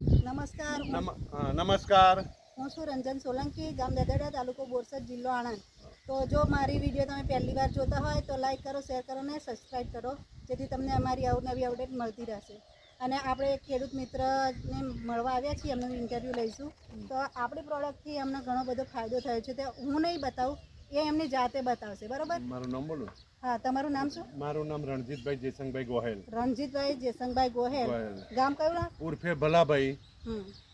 નમસ્કાર નમસ્કાર. હું છું રંજન સોલંકી ગામ દદડા તાલુકો બોરસદ જિલ્લો આણંદ. તો જો મારી વીડિયો તમે પહેલી વાર જોતા હોય તો લાઈક કરો શેર કરો ને સબસ્ક્રાઈબ કરો જેથી તમને અમારી અવનવી અપડેટ મળતી રહેશે. અને આપણે ખેડૂત મિત્રને મળવા આવ્યા છીએ એમનું ઇન્ટરવ્યૂ લઈશું. તો આપણી પ્રોડક્ટથી અમને ઘણો બધો ફાયદો થયો છે. તે હું નહીં બતાવું એ એમની જાતે બતાવશે બરોબર? મારું નામ બોલું. હા તમારું નામ શું? મારું નામ રણજીતભાઈ જયસંગભાઈ ગોહેલ. રણજીતભાઈ જેસંગભાઈ ગોહેલ. ગામ કયું ઉર્ફે ભલાભાઈ.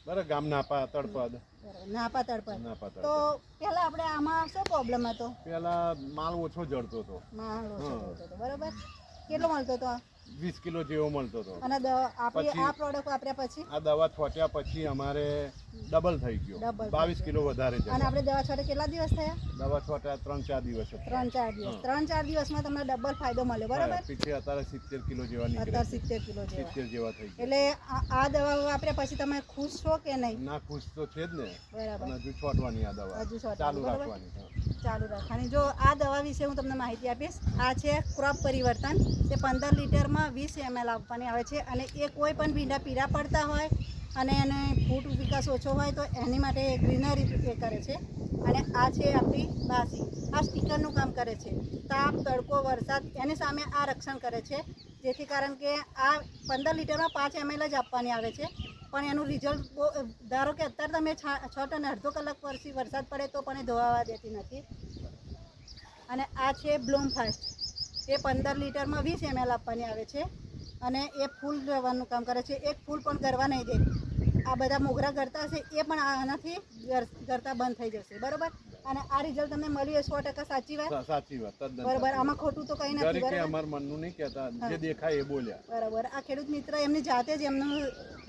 બરાબર ગામ નાપા તળપદ. નાપા તળપદ. તો પેલા પહેલા આપણે આમાં શું પ્રોબ્લેમ હતો? પેલા માલ ઓછો જડતો હતો. માલ ઓછો હતો બરાબર? કેટલો મળતો હતો વીસ કિલો જેવો મળતો હતો. અને આપણી આ પ્રોડક્ટ વાપર્યા પછી? આ દવા છોટ્યા પછી અમારે ડબલ થઈ ગયો. બાવીસ કિલો વધારે અને આપણે દવા છોટ્યા કેટલા દિવસ થયા? દવા છોટ્યા ત્રણ ચાર દિવસ ત્રણ ચાર દિવસ. ત્રણ ચાર દિવસમાં તમને ડબલ ફાયદો મળ્યો બરાબર. પીછે અત્યારે સિત્તેર કિલો જેવા અત્યારે સિત્તેર કિલો સિત્તેર જેવા થઈ ગયા એટલે આ દવા વાપર્યા પછી તમે ખુશ છો કે નહીં? ના ખુશ તો છે જ ને. બરાબર. હજુ છોટવાની આ દવા. હજુ ચાલુ રાખવાની. ચાલુ રાખવાની જો આ દવા વિશે હું તમને માહિતી આપીશ, આ છે ક્રોપ પરિવર્તન. તે પંદર લીટરમાં વીસ એમએલ આપવાની આવે છે અને એ કોઈ પણ ભીંડા પીળા પડતા હોય અને એને ફૂટ વિકાસ ઓછો હોય તો એની માટે ગ્રીનરી એ કરે છે. અને આ છે આપણી બાસી. આ સ્ટીકરનું કામ કરે છે. તાપ, તડકો, વરસાદ એની સામે આ રક્ષણ કરે છે. જેથી કારણ કે આ પંદર લીટરમાં પાંચ એમએલ જ આપવાની આવે છે. પણ એનું રિઝલ્ટ ધારો કે અત્યારે તમે છ ટન અડધો કલાક પરથી વરસાદ પડે તો પણ એ ધોવાવા દેતી નથી. અને આ છે બ્લૂમ ફાસ્ટ એ પંદર લીટરમાં વીસ એમએલ આપવાની આવે છે અને એ ફૂલ રહેવાનું કામ કરે છે. એક ફૂલ પણ ગરવા નહીં દે. આ બધા મોગરા ગરતા હશે એ પણ આનાથી ગરતા બંધ થઈ જશે. બરાબર? અને આ રિઝલ્ટ તમને મળ્યું એ સો ટકા સાચી વાત. સાચી વાત. બરાબર આમાં ખોટું તો કંઈ નથી બરાબર? અમાર મનનું નહીં કહેતા જે દેખાય એ બોલ્યા. બરાબર. આ ખેડૂત મિત્ર એમની જાતે જ એમનો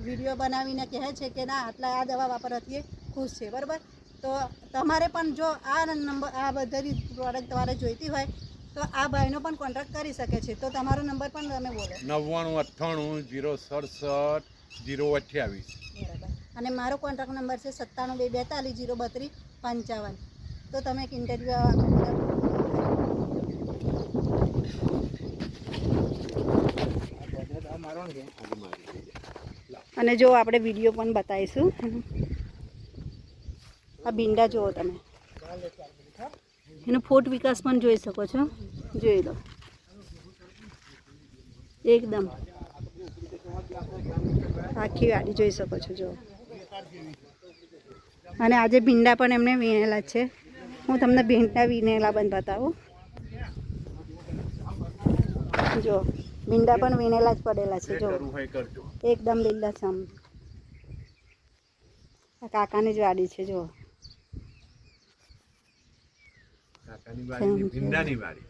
વીડિયો બનાવીને કહે છે કે ના આટલા આ દવા વાપરવાથી ખુશ છે બરાબર? તો તમારે પણ જો આ નંબર આ બધી પ્રોડક્ટ તમારે જોઈતી હોય તો આ ભાઈનો પણ કોન્ટેક્ટ કરી શકે છે. તો તમારો નંબર પણ તમે બોલો. નવ્વાણું અઠ્ઠાણું જીરો સડસઠ જીરો અઠ્યાવીસ. બરાબર. અને મારો કોન્ટેક્ટ નંબર છે સત્તાણું બે બેતાલીસ જીરો બત્રીસ પંચાવન. તો તમે એક ઇન્ટરવ્યૂ અને જો આપણે વીડિયો પણ બતાવીશું. આ ભીંડા જુઓ તમે. એનો ફોટ વિકાસ પણ જોઈ શકો છો. જોઈ લો. એકદમ. આખી વાડી જોઈ શકો છો જો અને આજે ભીંડા પણ એમને વીણેલા છે. હું તમને ભીંડા વિનેલા પણ બતાવું. જો ભીંડા પણ વીણેલા જ પડેલા છે જો. એકદમ લીલાછમ. આ કાકાની જ વાડી છે જો. કાકાની વાડી ભીંડાની વાડી.